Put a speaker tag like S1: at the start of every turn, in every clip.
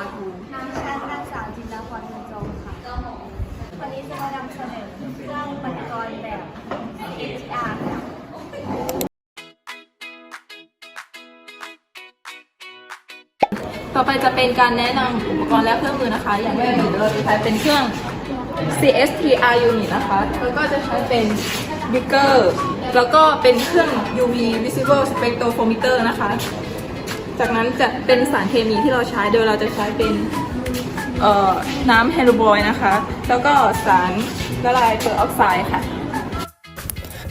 S1: อคูน
S2: างชั้นนสาวจินดาพรเงินจงค่ะวันนี้จะมานำเสนอเครื่องปั่นกรแบบ HR ค่ะ
S1: ต่อไปจะเป็นการแนะนำอุปกรณ์และเครื่องมือนะคะ อย่างแรกเลยนะคะเป็นเครื่อง CSTR unit นะคะแล้วก็จะใช้เป็น Bigger แล้วก็เป็นเครื่อง UV visible spectrophotometer นะคะ จากนั้นจะเป็นสารเคมีที่เราใช้โดยเราจะใช้เป็นเอ่อน้ำเฮโรบอยนะคะ แล้วก็สารละลายเปอร์ออกไซด์ค่ะ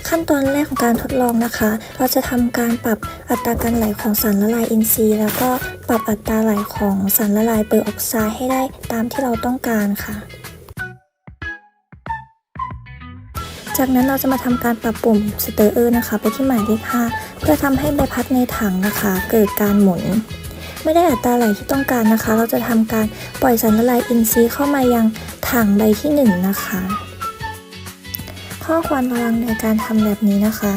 S3: ขั้นตอนแรกของการทดลองนะคะ เราจะทำการปรับอัตราการไหลของสารละลายอินทรีย์แล้วก็ปรับอัตราไหลของสารละลายเปอร์ออกไซด์ให้ได้ตามที่เราต้องการค่ะ จากนั้นเราจะมาทำการปรับปุ่มสเตอร์เออร์นะคะ ไปที่หมายเลข5เพื่อทำให้ใบพัดในถังนะคะ เกิดการหมุน ไม่ได้อัตราไหลที่ต้องการนะคะ เราจะทำการปล่อยสารละลายอินทรีย์เข้ามายังถังใบที่หนึ่งนะคะ ข้อควรระวังในการทำแบบนี้นะคะ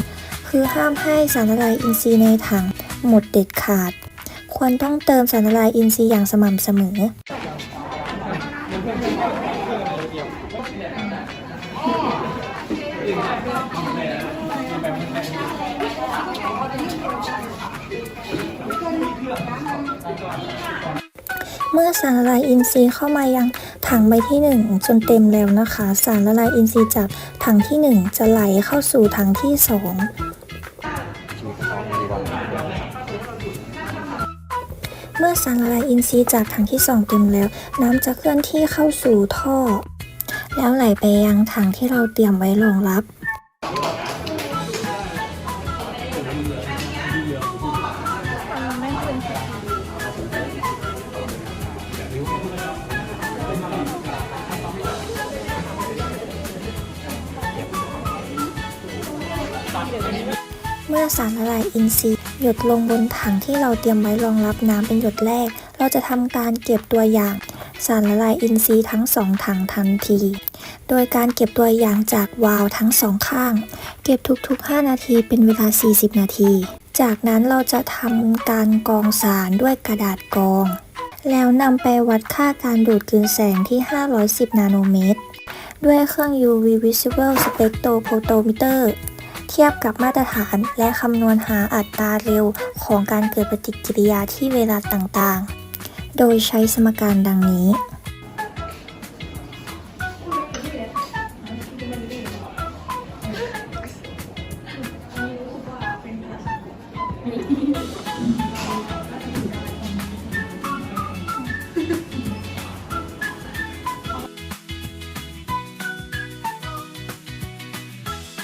S3: คือห้ามให้สารละลายอินทรีย์ในถังหมดเด็ดขาด ควรต้องเติมสารละลายอินทรีย์อย่างสม่ำเสมอ เมื่อสารละลายอินทรีย์เข้ามายังถังใบที่ 1 จนเต็มแล้วนะคะ สารละลายอินทรีย์จากถังที่ 1 จะไหลเข้าสู่ถังที่ 2 เมื่อสารละลายอินทรีย์จากถังที่ 2 เต็มแล้ว น้ำจะเคลื่อนที่เข้าสู่ท่อ แล้วไหลไปยังถังที่เราเตรียมไว้รองรับ เมื่อสารละลายอินทรีย์หยดลงบนถังที่เราเตรียมไว้รองรับน้ำเป็นหยดแรก เราจะทำการเก็บตัวอย่าง สารละลายอินทรีย์ทั้งสองถังทันที โดยการเก็บตัวอย่างจากวาล์วทั้งสองข้าง เก็บทุกๆ 5 นาทีเป็นเวลา 40 นาที จากนั้นเราจะทำการกองสารด้วยกระดาษกอง แล้วนำไปวัดค่าการดูดกลืนแสงที่ 510 นาโนเมตร ด้วยเครื่อง UV Visible Spectrophotometer เทียบกับมาตรฐานและคำนวณหาอัตราเร็วของการเกิดปฏิกิริยาที่เวลาต่างๆ โดยใช้สมการดังนี้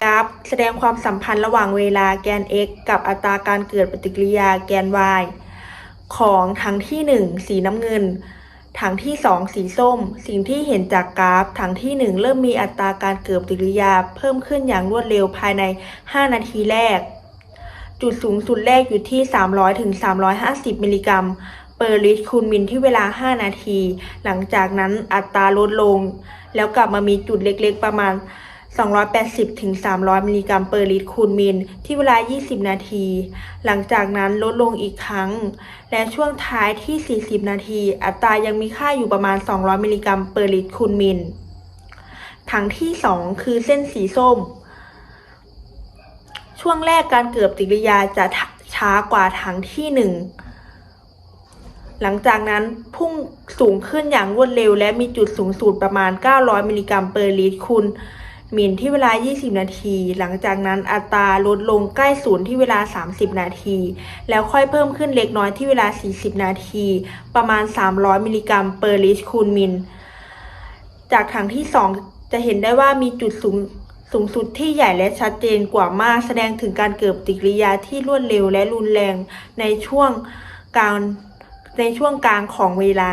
S4: กราฟแสดงความสัมพันธ์ระหว่างเวลาแกน x กับอัตราการเกิดปฏิกิริยาแกน y ของถังที่ 1 สีน้ำเงิน ถังที่ 2 สีส้ม สิ่งที่เห็นจากกราฟ ถังที่ 1 เริ่มมีอัตราการเกิดปฏิกิริยาเพิ่มขึ้นอย่างรวดเร็วภายใน 5 นาทีแรก จุดสูงสุดแรกอยู่ที่ 300ถึง350 มิลลิกรัมเปอร์ลิตรคูณมิลที่เวลา 5 นาที หลังจากนั้นอัตราลดลง แล้วกลับมามีจุดเล็กๆประมาณ 280ถึง300 มิลลิกรัมเปอร์ลิตรคูณมิล ที่เวลา 20 นาที หลังจากนั้นลดลงอีกครั้ง และช่วงท้ายที่ 40 นาที อัตรายังมีค่าอยู่ประมาณ 200 มิลลิกรัมเปอร์ลิตรคูณมิล ถังที่ 2 คือเส้นสีส้ม ช่วงแรกการเกิดปฏิกิริยาจะช้ากว่าถังที่ 1หลังจากนั้นพุ่งสูงขึ้นอย่างรวดเร็วและมีจุดสูงสุดประมาณ 900 มิลลิกรัมเปอร์ลิตรคูณ มิลที่เวลา 20 นาที หลังจากนั้นอัตราลดลงใกล้ศูนย์ที่เวลา 30 นาที แล้วค่อยเพิ่มขึ้นเล็กน้อยที่เวลา 40 นาที ประมาณ 300 มิลลิกรัมเปอร์ลิตรคูณมิล จากถังที่ 2 จะเห็นได้ว่ามีจุดสูงสูงสุดที่ใหญ่และชัดเจนกว่ามากแสดงถึงการเกิดปฏิกิริยาที่รวดเร็วและรุนแรงในช่วงกลางในช่วงกลางของเวลา